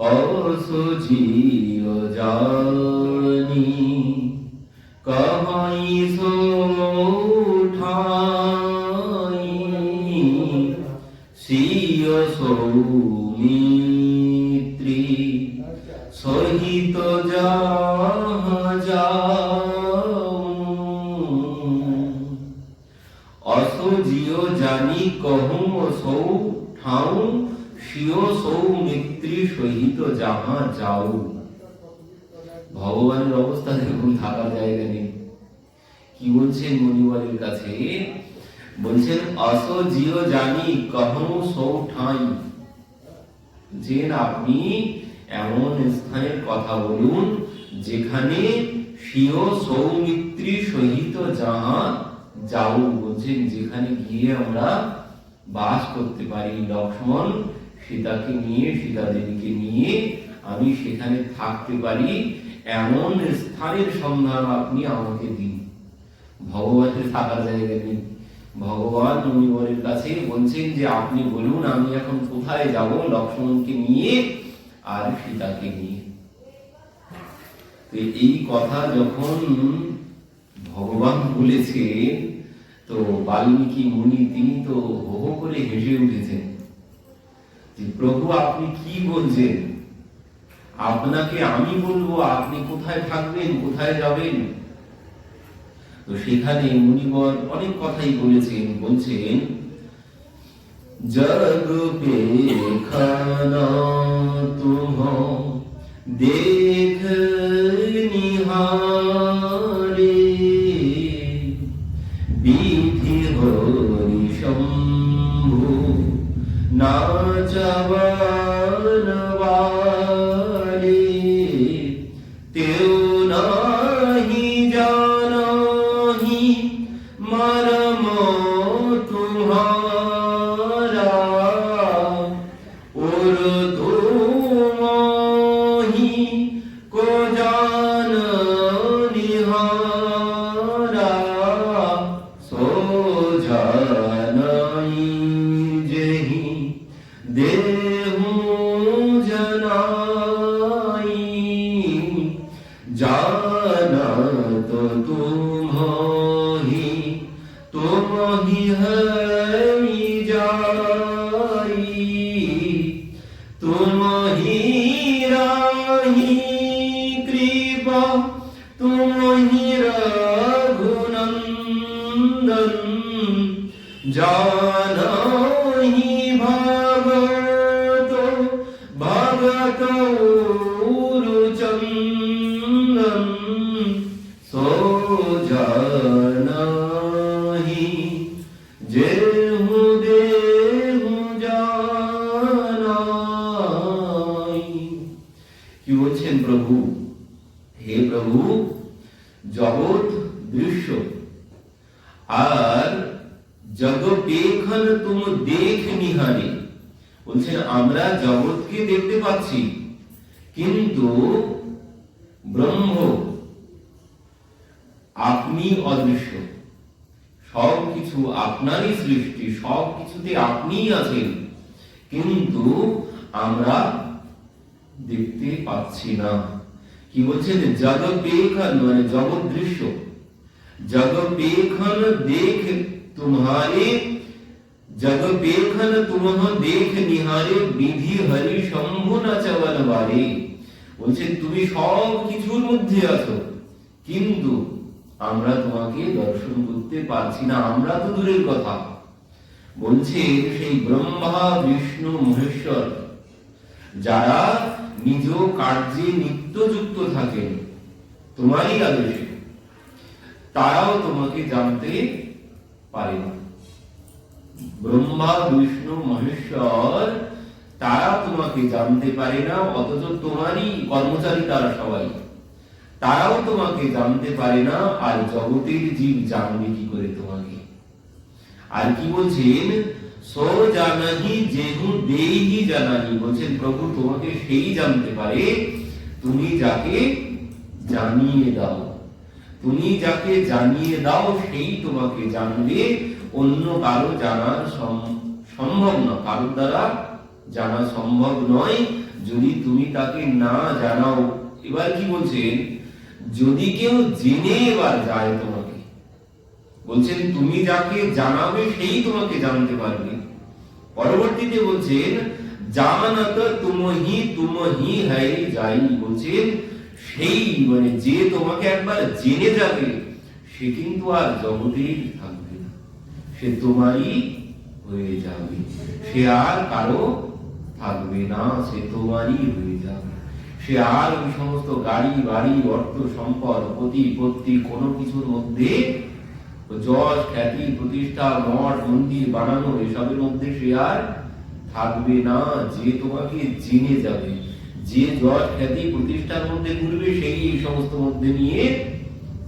অসুঝিও জানি কহাই সোঠাই সিয় সৌমিত্রী, সহিত যা অসুঝিও জানি কহুম সৌ ঠাউ সিয় সৌমিত্র। সহিত যাহা যাও, ভগবানের অবস্থা দেখুন, থাকার জায়গা নেই। কি বলছেন মণিবরের কাছে? বলছেন অসজিও জানি, কহু সৌ ঠাই। যে আপনি এমন স্থানের কথা বলুন, যেখানে স্বীয় সৌমিত্রী সহিত যাহা যাও। বলছেন, যেখানে গিয়ে আমরা বাস করতে পারি। লক্ষ্মণ সীতাকে নিয়ে সীতা দেবীকে নিয়ে আমি সেখানে থাকতে পারি। এমন স্থানের সন্ধান আপনি আমাকে দিন। ভগবানের থাকার জায়গা নেই। ভগবান মুনিবরের কাছে বলছেন যে, আপনি বলুন, আমি এখন কোথায় যাব? লক্ষ্মণকে নিয়ে আর সীতাকে নিয়ে। তো এই কথা যখন ভগবান বলেছে, তো বাল্মীকি মুনি তিনি তো হো করে হেসে উঠেছেন। প্রভু, আপনি কি বলছেন? আপনাকে আমি বলব, আপনি কোথায় থাকবেন, কোথায় যাবেন? তো সেখানে মুনিবর অনেক কথাই বলেছেন, বলছেন জগ পে খানা তুম দেখ নাচবন দৃশ্য আর জগপেখন তুম দেখ নিহারে। বলছেন আমরা জগৎকে দেখতে পাচ্ছি, কিন্তু ব্রহ্ম, আপনি অদৃশ্য। সব কিছু আপনারই সৃষ্টি সব কিছুতে আপনিই আছেন, কিন্তু আমরা দেখতে পাচ্ছি না। কি বলছেন? জগপেখন মানে জগৎ দৃশ্য। जग पेखन देख तुम्हारे जग पेखन तुम देख निहारे বিধি হরি শম্ভু না চবন বারে বলছেন তুমি সব কিছুর মধ্যে আছো কিন্তু আমরা তোমাকে দর্শন করতে পারছি না আমরা তো দূরের কথা বলছে সেই ব্রহ্মা বিষ্ণু মহেশ্বর যারা নিজ কার্যে নিত্যযুক্ত থাকেন তোমারই আদেশে তারাও তোমাকে জানতে পারে না। ব্রহ্মা, বিষ্ণু, মহেশ্বর তারা তোমাকে জানতে পারে না, অথচ তোমারই কর্মচারী তারা সবাই। তারাও তোমাকে জানতে পারে না, আর জগতের জীব জানবে কি করে তোমাকে। আর কি বলছেন? সো জানাহি যেহু দেহি জানাহি। বলছেন, প্রভু, তোমাকে সেই জানতে পারে। তুমি যাকে জানিয়ে দাও। তুমি যাকে জানিয়ে দাও, সেই তোমাকে জানবে অন্য কারও জানা সম্ভব না কারোর দ্বারা জানা সম্ভব নয় যদি তুমি তাকে না জানাও। এবার কি বলছেন? যদি কেউ জেনে এবার যায় তোমাকে, বলছেন তুমি যাকে জানাবে সেই তোমাকে জানতে পারবে। পরবর্তীতে বলছেন জানাত তুমহি তুমহি হাই যাই। বলছেন সেই মানে যে তোমাকে একবার জেনে যাবে, সে কিন্তু আর জগতেই থাকবে না। সে তোমারই হয়ে যাবে। সে আর কারও থাকবে না, সে তোমারই হয়ে যাবে। সে আর ওই সমস্ত গাড়ি, বাড়ি, অর্থ, সম্পদ, প্রতিপত্তি, কোনো কিছুর মধ্যে যশ, খ্যাতি, প্রতিষ্ঠা, মঠ, মন্দির বানানো, এসবের মধ্যে সে আর থাকবে না, যে তোমাকে জেনে যাবে। যে যশ খ্যাতি প্রতিষ্ঠার মধ্যে ঘুরবে, সেই এই সমস্ত মধ্যে নিয়ে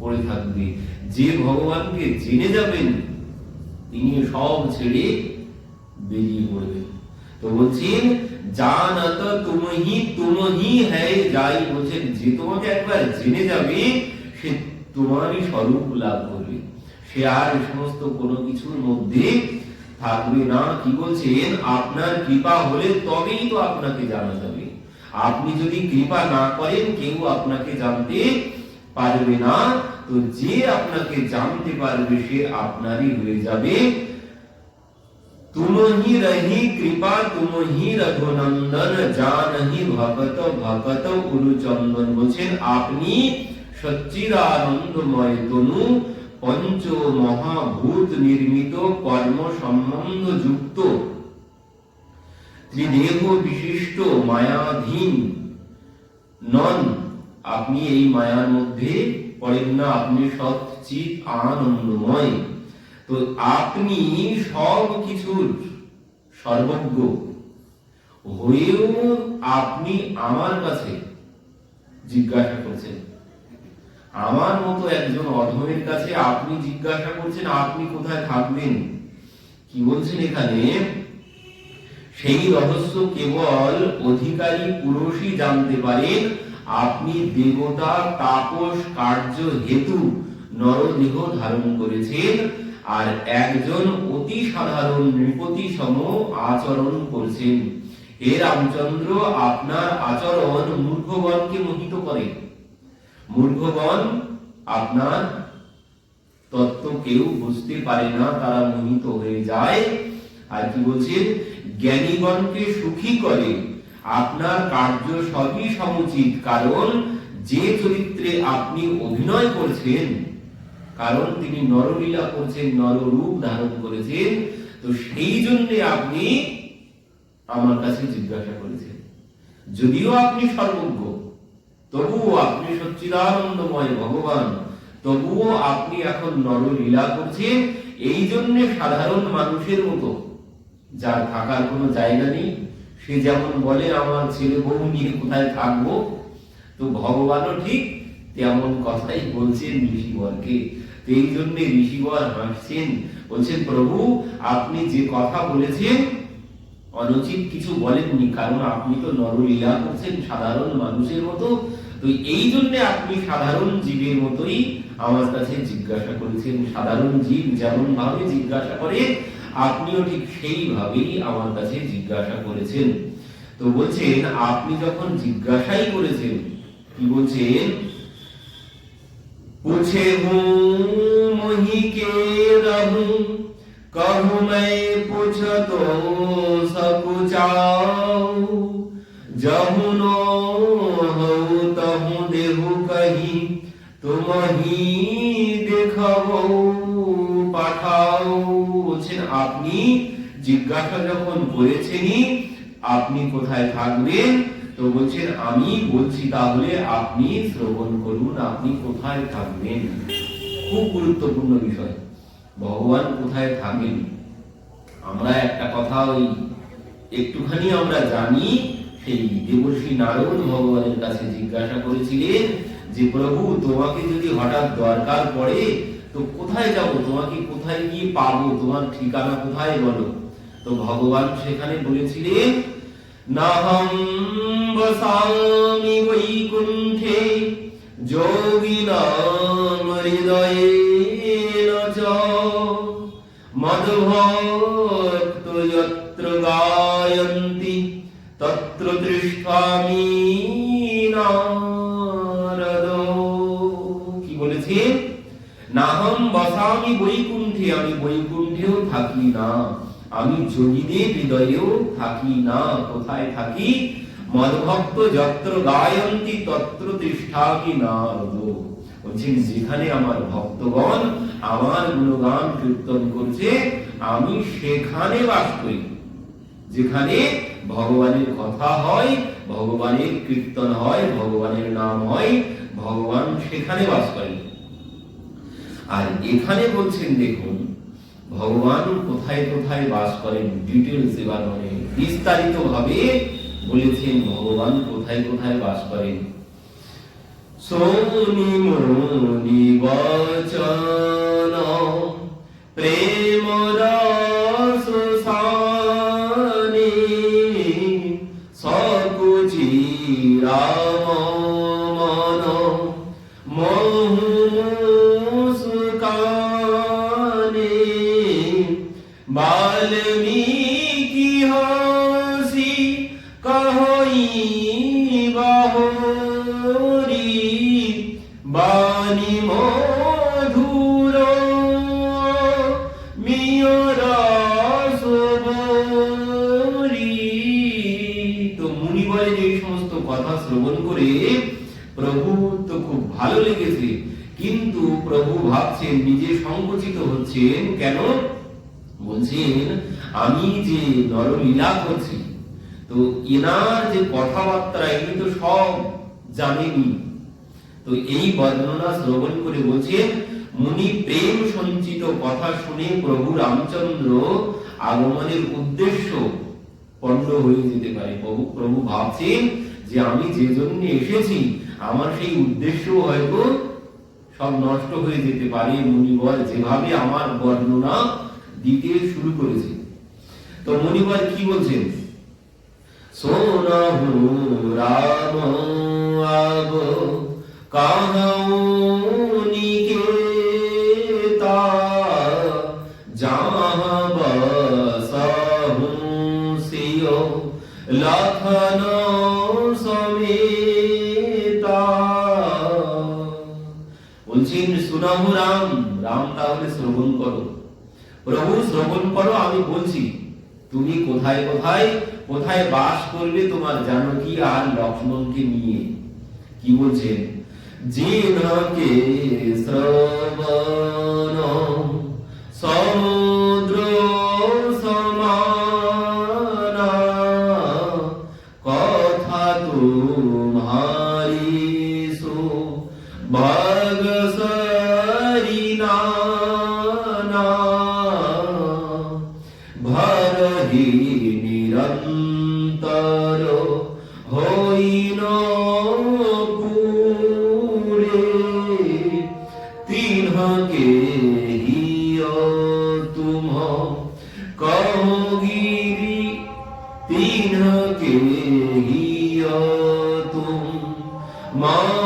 পড়ে থাকবে। যে ভগবানকে জেনে যাবেন, তিনি সব ছেড়ে বেরিয়ে পড়বেন। তো বলছেন যাই বলছেন, যে তোমাকে একবার জেনে যাবে, সে তোমারই স্বরূপ লাভ করবে। সে আর সমস্ত কোনো কিছুর মধ্যে থাকবে না। কি বলছেন? আপনার কৃপা হলে তবেই তো আপনাকে জানা যাবে। আপনি যদি কৃপা না করেন, কেউ আপনাকে জানতে পারবে না। তো যে আপনাকে জানতে পারবে, সে আপনারই হয়ে যাবে। তুমহি রহি কৃপা, তুমহি রঘুনন্দন, জানহি ভগত ভগত উরুচন্দন বলছেন, আপনি সচ্চিদানন্দময় তনু পঞ্চ মহাভূত নির্মিত কর্ম সম্বন্ধ যুক্ত ত্রিদেহ বিশিষ্ট মায়াধীন। নন, আপনি এই মায়ার মধ্যে পড়েন না, আপনি সচ্চিত আনন্দময়। তো আপনি সব কিছুর সর্বজ্ঞ। হয়েও আপনি আমার কাছে জিজ্ঞাসা করছেন। আমার মতো একজন অধমের কাছে আপনি জিজ্ঞাসা করছেন, আপনি কোথায় থাকবেন? কি বলছেন এখানে? সেই রহস্য কেবল অধিকারী পুরুষই জানতে পারেন। আপনি দেবতা, তাপস, কার্য, হেতু, নরদেহ ধারণ করেছেন। আর একজন অতি সাধারণ নৃপতি সম আচরণ করছেন। হে রামচন্দ্র, আপনার আচরণ মূর্খগণকে মোহিত করে। মূর্খগণ, আপনার তত্ত্ব কেউ বুঝতে পারে না, তারা মোহিত হয়ে যায়। আর কি বলছেন? জ্ঞানীগণকে সুখী করে আপনার কার্য সবই সমুচিত, কারণ যে চরিত্রে আপনি অভিনয় করছেন, কারণ তিনি নরলীলা করছেন, নররূপ ধারণ করেছেন, তো সেই জন্য আপনি আমার কাছে জিজ্ঞাসা করেছেন। যদিও আপনি সর্বজ্ঞ, তবুও আপনি সচ্চিদানন্দময় ভগবান, তবুও আপনি এখন নরলীলা করছেন, এই জন্য সাধারণ মানুষের মতো যার থাকার কোনো জায়গা নেই, সে যেমন বলে, আমার ছেলে বউ নিয়ে কোথায় থাকব? তো ভগবানও ঠিক তেমন কথাই বলছেন ঋষিবরকে। এই জন্য ঋষিবর হাসছেন, বলছেন, প্রভু, আপনি যে কথা বলেছেন, অনুচিত কিছু বলেননি, কারণ আপনি তো নরলীলা করছেন, সাধারণ মানুষের মতো। তো এই জন্য আপনি সাধারণ জীবের মতোই আমার কাছে জিজ্ঞাসা করেছেন। সাধারণ জীব যেমন ভাবে জিজ্ঞাসা করে আপনিও ঠিক সেইভাবেই আমার কাছে জিজ্ঞাসা করেছেন তো বলছেন আপনি যখন জিজ্ঞাসাই করেছেন কি বলছেন पूछे हूँ मोही के रहूं कहूँ मैं पूछ तो सकुचाओ जहु नो हो तहु देहु कही तुम ही দেখাবো পাঠাও। বলছেন, আপনি জিজ্ঞাসা যখন করেছেনই আপনি কোথায় থাকবেন? তো বলছেন, আমি বলছি তাহলে আপনি শ্রবণ করুন, আপনি কোথায় থাকবেন? খুব গুরুত্বপূর্ণ বিষয়। ভগবান কোথায় থাকেন? আমরা একটা কথা ওই একটুখানি আমরা জানি, সেই দেবর্ষী নারদ ভগবানের কাছে জিজ্ঞাসা করেছিলেন যে, প্রভু, তোমাকে যদি হঠাৎ দরকার পড়ে তো কোথায় যাব? তোমাকে কোথায় গিয়ে পাবো? তোমার ঠিকানা কোথায় বলো? তো ভগবান সেখানে বলেছিলেন, নাহং বসামি বৈকুণ্ঠে যোগিনাম হৃদয়েন চ মদভক্ত যত্র গায়ন্তি তত্র বসামি নারদ। কি বলেছে? নাহম বসামি বৈকুণ্ঠে, আমি বৈকুণ্ঠেও থাকি না। আমি যোগীদের হৃদয়েও থাকি না। কোথায় থাকি? মদভক্ত যত্র তত্র বলছেন, যেখানে আমার ভক্তগণ আমার গুণগান কীর্তন করছে, আমি সেখানে বাস করি। যেখানে ভগবানের কথা হয়, ভগবানের কীর্তন হয়, ভগবানের নাম হয়, ভগবান সেখানে বাস করেন। আর এখানে বলছেন, দেখুন, ভগবান কোথায় কোথায় বাস করেন ডিটেলস এবার মানে বিস্তারিত ভাবে বলেছেন, ভগবান কোথায় কোথায় বাস করেন। সোনি মনি বচন, প্রেম রস বাল্মীকি হাসি? কহই বাহরি বাণী মধুর তো মুনি বলেন এই সমস্ত কথা শ্রবণ করে প্রভু তো খুব ভালো লেগেছে। কিন্তু প্রভু ভাবছেন নিজে সংকুচিত হচ্ছেন। কেন? বলছেন আমি যে নরলীলা করছি, তো এনার যে কথাবার্তা, এগুলি তো সব জানেনি তো এই বর্ণনা শ্রবণ করে বলছেন মুনি প্রেম সঞ্চিত কথা শুনে প্রভু রামচন্দ্র আগমনের উদ্দেশ্য পণ্ড হয়ে যেতে পারে। প্রভু প্রভু ভাবছেন যে আমি যে জন্য এসেছি, আমার সেই উদ্দেশ্য হয়তো সব নষ্ট হয়ে যেতে পারে। মুনিবর যেভাবে আমার বর্ণনা দিতে শুরু করেছে। তো মুনিবর কি বলছেন? সোনহু রাম আব কাহু নিকেতা যাহা বসহু সিও সমেতা। বলছেন, সুনাহু রাম রাম তাহলে শ্রবণ করো। প্রভু শ্রবণ করো, আমি বলছি, তুমি কোথায় কোথায় কোথায় বাস করবে তোমার জানকী আর লক্ষ্মণকে নিয়ে? কি বলছেন জিনকে শ্রবণ সমুদ্র योगिरि तीन के तुम मा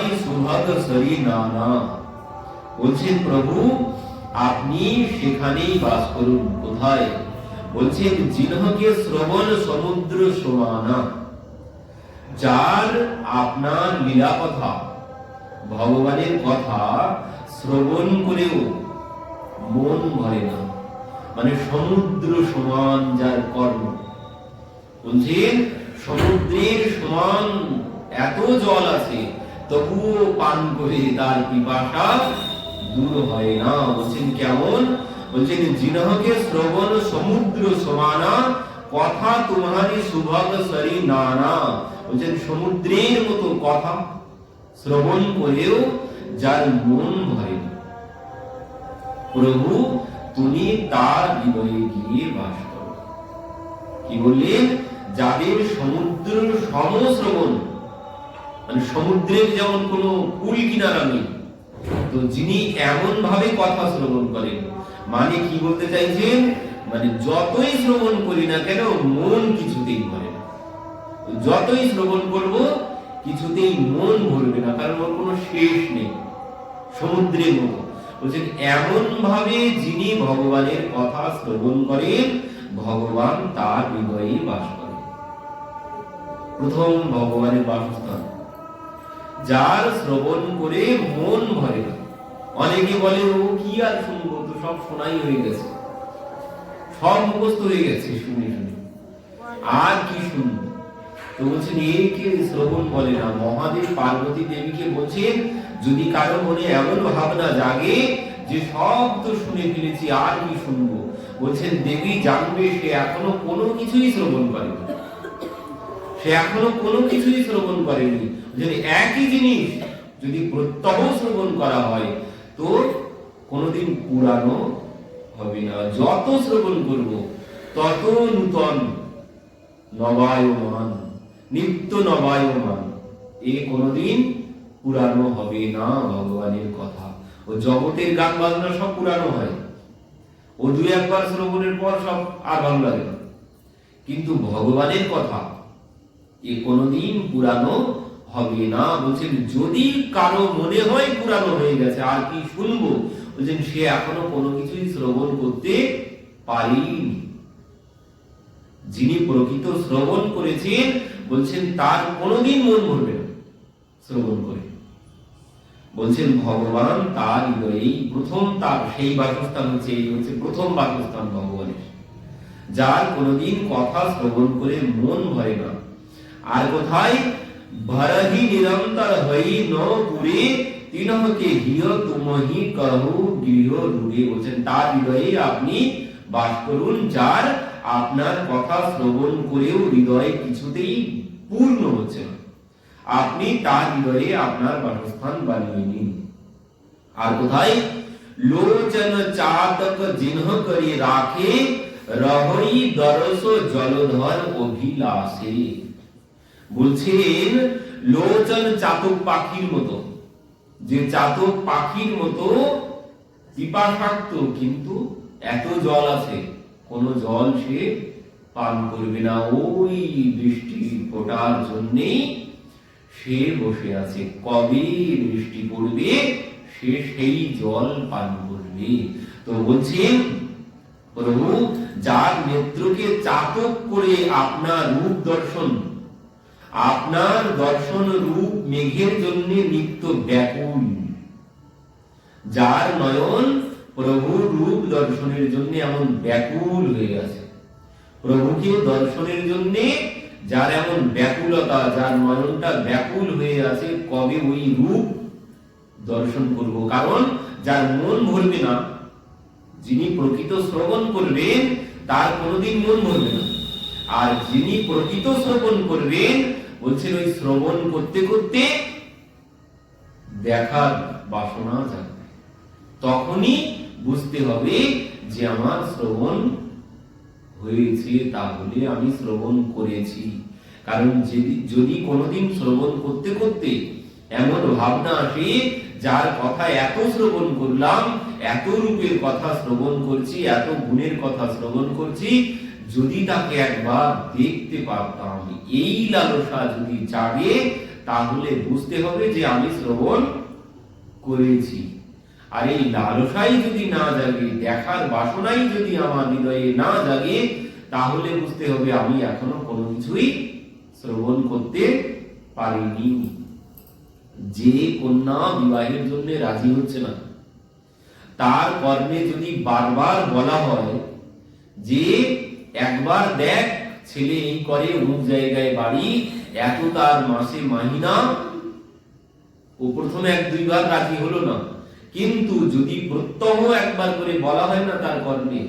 তোমারি সুভগ সরি নানা বলছেন প্রভু, আপনি সেখানেই বাস করুন। কোথায়? বলছেন জিনহকে শ্রবণ সমুদ্র সমানা, যার আপনার লীলা কথা ভগবানের কথা শ্রবণ করেও মন ভরে না। মানে সমুদ্র সমান যার কর্ম। বলছেন সমুদ্রের সমান এত জল আছে তবুও পান করে তার পিপাসা দূর হয় না। বলছেন, কেমন? বলছেন, জিনহকে শ্রবণ সমুদ্র সমানা, কথা সুভগ সরি নানা। বলছেন, সমুদ্রের মতো কথা শ্রবণ করেও যার মন ভরে প্রভু, তুমি তার হৃদয়ে গিয়ে বাস করো। কি বললেন? যাদের সমুদ্র সমশ্রবণ মানে সমুদ্রের যেমন কোনো কুল কিনারা নেই, তো যিনি এমন ভাবে কথা শ্রবণ করেন মানে কি বলতে চাইছেন? মানে যতই শ্রবণ করি না কেন, মন কিছুতেই ভরে না। যতই শ্রবণ করব, কিছুতেই মন ভরবে না, কারণ ওর কোনো শেষ নেই সমুদ্রের মতো। বলছেন এমন ভাবে যিনি ভগবানের কথা শ্রবণ করেন, ভগবান তার হৃদয়ে বাস করেন প্রথম ভগবানের বাসস্থান। যার শ্রবণ করে মন ভরে না। অনেকে বলে, ও কি আর শুনব? তো সব শোনাই হয়ে গেছে। সব মুখস্থ হয়ে গেছে শুনে শুনে। আর কি শুনব? তো বলছেন, একে শ্রবণ বলে না। মহাদেব পার্বতী দেবীকে বলছেন, যদি কারও মনে এমন ভাবনা জাগে যে সব তো শুনে ফেলেছি, আর কি শুনব? বলছেন, দেবী জানবে সে এখনও কোনো কিছুই শ্রবণ করেনি। সে এখনও কোনো কিছুই শ্রবণ করেনি। যদি একই জিনিস যদি প্রত্যহ শ্রবণ করা হয়, তো কোনোদিন পুরানো হবে না। যত শ্রবণ করব, তত নূতন, নবায়মান, নিত্য নবায়মান, এ কোনোদিন পুরানো হবে না ভগবানের কথা। ও জগতের গান বাজনা সব পুরানো হয়। ও দু একবার শ্রবণের পর সব আর ভালো লাগে কিন্তু ভগবানের কথা এ কোনোদিন পুরানো হবে না। বলছেন, যদি কারও মনে হয় পুরানো হয়ে গেছে, আর কি শুনব? বলছেন, সে এখনও কোনো কিছুই শ্রবণ করতে পারেনি। যিনি প্রকৃত শ্রবণ করেছেন, বলছেন, তার কোনোদিন মন ভরবে না শ্রবণ করে। বলছেন, ভগবান তার হৃদয়েই প্রথম তার, সেই বাসস্থান হচ্ছে, এই হচ্ছে প্রথম বাসস্থান ভগবানের। যার কোনোদিন কথা শ্রবণ করে মন ভরে না। আর কোথায়? ভরহি নিরন্তর হই ন তিনহকে হিয় তুমহি কহু গৃহ রূঢ়ে বলছেন, তার হৃদয়ে আপনি বাস করুন, যার আপনার কথা শ্রবণ করেও হৃদয়ে কিছুতেই পূর্ণ হচ্ছে আপনি তার হৃদয়ে আপনার বাসস্থান বানিয়ে নিন। আর কোথায়? লোচন চাতক জিনহ করি রাখে, রহই দরস জলধর অভিলাষে। বলছেন লোচন চাতক পাখির মতো। যে চাতক পাখির মতো কিন্তু এত জল আছে, কোন জল সে পান করবে না। ওই বৃষ্টি ফোটার জন্যেই সে বসে আছে। কবে বৃষ্টি পড়বে, সে সেই জল পান করবে। তো বলছেন, প্রভু, যার নেত্রকে চাতক করে আপনার রূপ দর্শন আপনার দর্শন রূপ মেঘের জন্য নিত্য ব্যাকুল। যার নয়ন প্রভুর রূপ দর্শনের জন্য এমন ব্যাকুল হয়ে আছে। প্রভুকে দর্শনের জন্য যার এমন ব্যাকুলতা, যার নয়নটা ব্যাকুল হয়ে আছে, কবে ওই রূপ দর্শন করব? কারণ যার মন ভরবে না, যিনি প্রকৃত শ্রবণ করবেন, তার কোনোদিন মন ভরবে না। আর যিনি প্রকৃত শ্রবণ করবেন বলছেন ওই শ্রবণ করতে করতে দেখার বাসনা যাবে। তখনই বুঝতে হবে যে আমার শ্রবণ হয়েছে, তাহলে আমি শ্রবণ করেছি। কারণ যদি যদি কোনোদিন শ্রবণ করতে করতে এমন ভাবনা আসে, যার কথা এত শ্রবণ করলাম, এত রূপের কথা শ্রবণ করছি, এত গুণের কথা শ্রবণ করছি যদি তাকে একবার দেখতে পারতাম এই লালসা যদি জাগে, তাহলে বুঝতে হবে যে আমি শ্রবণ করেছি। আর এই লালসাই যদি না জাগে, দেখার বাসনাই যদি আমার হৃদয়ে না জাগে, তাহলে বুঝতে হবে আমি এখনও কোনো কিছুই শ্রবণ করতে পারিনি। যে কন্যা বিবাহের জন্য রাজি হচ্ছে না, তার কর্মে যদি বারবার বলা হয় যে একবার দেখ ছেলে এই করে অমুক জায়গায় বাড়ি, এত তার মাসে মাহিনা। ও প্রথমে এক দুইবার রাজি হলো না। কিন্তু যদি প্রত্যহ একবার করে বলা হয় না তার কর্মে,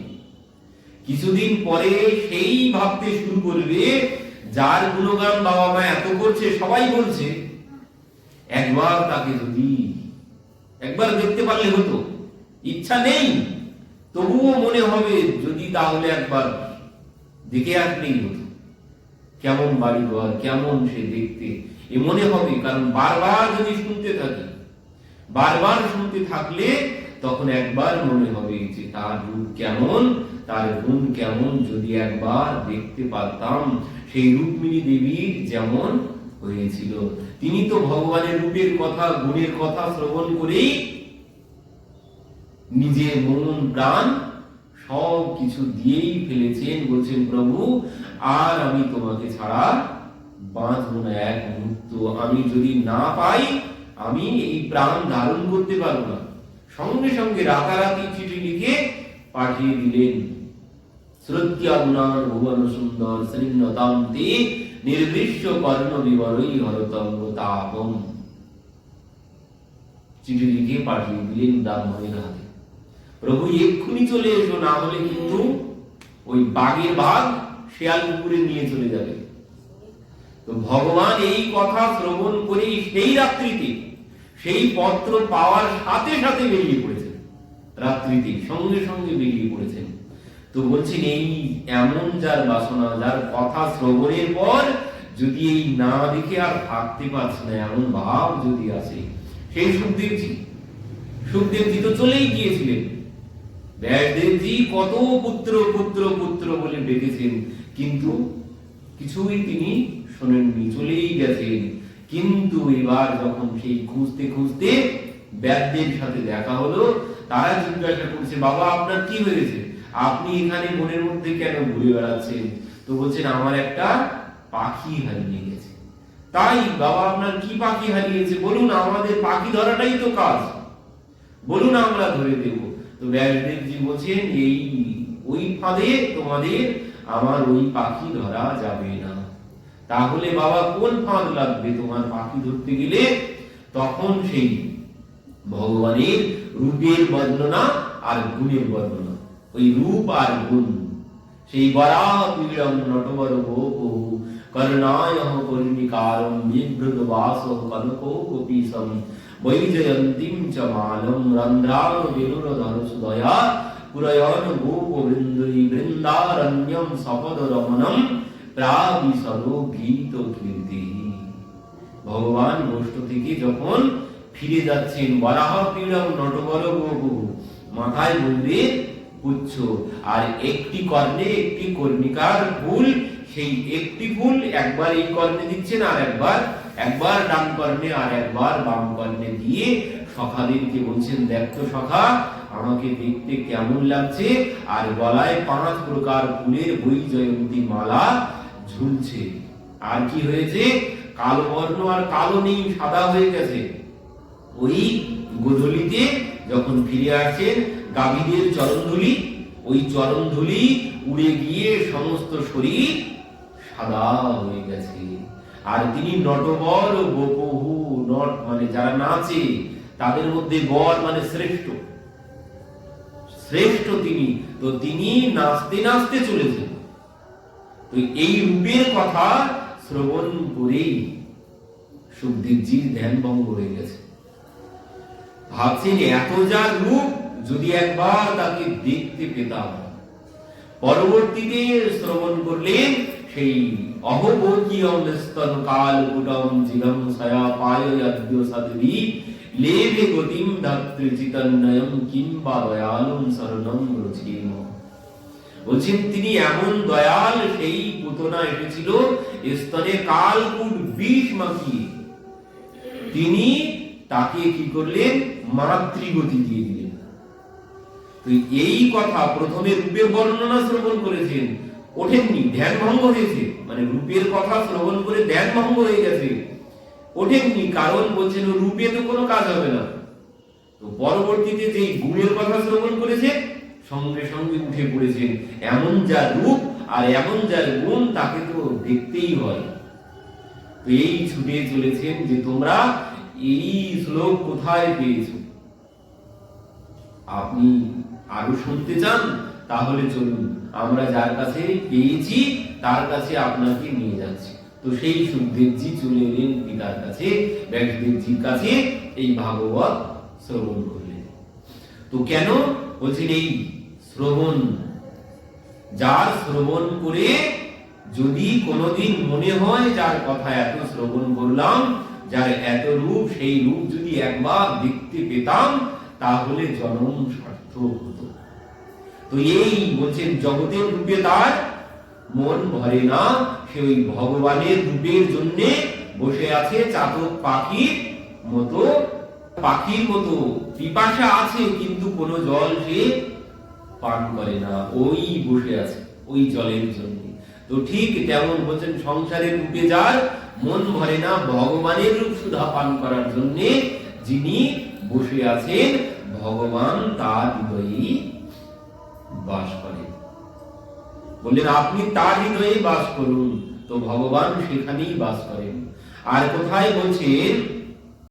কিছুদিন পরে সেই ভাবতে শুরু করবে, যার গুণগান বাবা মা এত করছে, সবাই বলছে, একবার তাকে যদি, একবার দেখতে পারলে হতো, ইচ্ছা নেই, তবুও মনে হবে যদি তাহলে একবার দেখে আসলেই হতো কেমন বাড়ি ঘর, কেমন সে দেখতে। এ মনে হবে, কারণ বারবার যদি শুনতে থাকি, বারবার শুনতে থাকলে তখন একবার মনে হবে যে তার রূপ কেমন, তার গুণ কেমন যদি একবার দেখতে পারতাম, সেই রূপমিনী দেবীর যেমন হয়েছিল। তিনি তো ভগবানের রূপের কথা, গুণের কথা শ্রবণ করেই নিজের মন প্রাণ সব কিছু দিয়েই ফেলেছেন, বলছেন, প্রভু, আর আমি তোমাকে ছাড়া বাঁচব না এক মুহূর্ত। আমি যদি না পাই, আমি এই প্রাণ ধারণ করতে পারব না। সঙ্গে সঙ্গে রাতারাতি চিঠি লিখে পাঠিয়ে দিলেন। শ্রদ্ধা গুণান ভুবন সুন্দর শ্রীনতাম তে, নির্দিষ্ট কর্ণ বিবরই হরতঙ্গ চিঠি লিখে পাঠিয়ে দিলেন ব্রাহ্মণের হাতে। প্রভু এক্ষুনি চলে এসো, না হলে কিন্তু ওই বাঘের বাঘ শেয়াল কুকুরে নিয়ে চলে যাবে। তো ভগবান এই কথা শ্রবণ করে সেই রাত্রিতে সেই পত্র পাওয়ার সাথে সাথে বেরিয়ে পড়েছেন। রাত্রিতে সঙ্গে সঙ্গে বেরিয়ে পড়েছেন। তো বলছেন, এই এমন যার বাসনা, যার কথা শ্রবণের পর যদি এই না দেখে আর থাকতে পারছে না, এমন ভাব যদি আসে? সেই সুখদেবজি সুখদেবজি তো চলেই গিয়েছিলেন। ব্যাসদেবজি কত পুত্র পুত্র পুত্র বলে ডেকেছেন। কিন্তু কিছুই তিনি শোনেননি, চলেই গেছেন। কিন্তু এবার যখন সেই খুঁজতে খুঁজতে ব্যাসদের সাথে দেখা হলো, তারা জিজ্ঞাসা করছে, বাবা, আপনার কি হয়েছে? আপনি এখানে মনের মধ্যে কেন ঘুরে বেড়াচ্ছেন? তো বলছেন, আমার একটা পাখি হারিয়ে গেছে। তাই, বাবা, আপনার কি পাখি হারিয়েছে? বলুন, আমাদের পাখি ধরাটাই তো কাজ। বলুন, আমরা ধরে দেব। তো ব্যাসদেবজি বলছেন এই ওই ফাঁদে তোমাদের আমার ওই পাখি ধরা যাবে না। তাহলে বাবা, কোন ফাঁদ লাগবে তোমার পাখি ধরতে গেলে? তখন সেই ভগবানের রূপের বর্ণনা আর গুণের বর্ণনা। ওই রূপ আর গুণ। সেই বরাহ পীড়ম নটবর গোপু করুণায় কর্ণিকারম বিভ্রত গোপীসম ভগবান গোষ্ঠ থেকে যখন ফিরে যাচ্ছেন বরাহ পীড়ম নটবর গোপু মাথায় মন্দির পুচ্ছ আর একটি কর্ণে একটি কর্ণিকার ফুল? সেই একটি ফুল একবার এই কর্ণে দিচ্ছেন আর একবার একবার ডান কর্ণে আর একবার বাম কর্ণে দিয়ে সখাদেরকে বলছেন দেখতো সখা, আমাকে দেখতে কেমন লাগছে? আর গলায় পাঁচ প্রকার ফুলের বই জয়ন্তী মালা ঝুলছে। আর কি হয়েছে? কালো বর্ণ আর কালো নেই, সাদা হয়ে গেছে। ওই গোধূলিতে যখন ফিরে আসছেন গাভীদের চরণধুলি, ওই চরণধুলি উড়ে গিয়ে সমস্ত শরীর সাদা হয়ে গেছে। আর তিনি নটবর বপহু নট মানে যারা নাচে, তাদের মধ্যে বর মানে শ্রেষ্ঠ। শ্রেষ্ঠ তিনি। তো তিনি নাচতে নাচতে চলেছেন তো এই রূপের কথা শ্রবণ করেই সুখদেবজির ধ্যান ভঙ্গ হয়ে গেছে। ভাবছেন এত যা রূপ যদি একবার তাকে দেখতে পেতাম। পরবর্তীতে শ্রবণ করলেন সেই অহবোকিয়ম স্তন কাল কুটম জিগম সয়া পায় অদ্য সদবি লেভে তিনি এমন দয়াল, সেই পুতনা এসেছিল স্তনে কালকুট বিষ মাখিয়ে। তিনি তাকে কি করলেন? মাতৃগতি দিয়ে দিলেন। এই কথা প্রথমে রূপের বর্ণনা শ্রবণ করেছেন। ওঠেননি, ধ্যান ভঙ্গ হয়েছে। মানে রূপের কথা শ্রবণ করে ধ্যান ভঙ্গ হয়ে গেছে। ওঠেননি, কারণ বলছেন রূপে তো কোনো কাজ হবে না। তো পরবর্তীতে যে গুণের কথা শ্রবণ করেছে, সঙ্গে সঙ্গে উঠে পড়েছেন এমন যা রূপ আর এমন যার গুণ, তাকে তো দেখতেই হয়। তো এই ছুটে চলেছেন যে তোমরা এই শ্লোক কোথায় পেয়েছ? আপনি আরও শুনতে চান, তাহলে চলুন। আমরা যার কাছে পেয়েছি, তার কাছে আপনাকে নিয়ে যাচ্ছি। তো সেই সুখদেবজি চলে এলেন পিতার কাছে, ব্যাসদেবজির কাছে, এই ভাগবত শ্রবণ করলেন। তো কেন? বলছেন এই শ্রবণ, যার শ্রবণ করে যদি কোনোদিন মনে হয় যার কথা এত শ্রবণ করলাম, যার এত রূপ, সেই রূপ যদি একবার দেখতে পেতাম, তাহলে জনম সার্থক হতো। তো এই বলছেন জগতের রূপে তার মন ভরে না। সে ওই ভগবানের রূপের জন্য বসে আছে চাতক পাখির মতো। পাখির মতো পিপাসা আছে, কিন্তু কোনো জল সে পান করে না। ওই বসে আছে, ওই জলের জন্য। তো ঠিক তেমন বলছেন সংসারের রূপে যার মন ভরে না। ভগবানের রূপ সুধা পান করার জন্য যিনি বসে আছেন, ভগবান তার হৃদয়েই বাস করে। বললেন, আপনি তার হৃদয়ে বাস করুন, তো ভগবান সেখানেই বাস করেন। আর কোথায় বলছেন?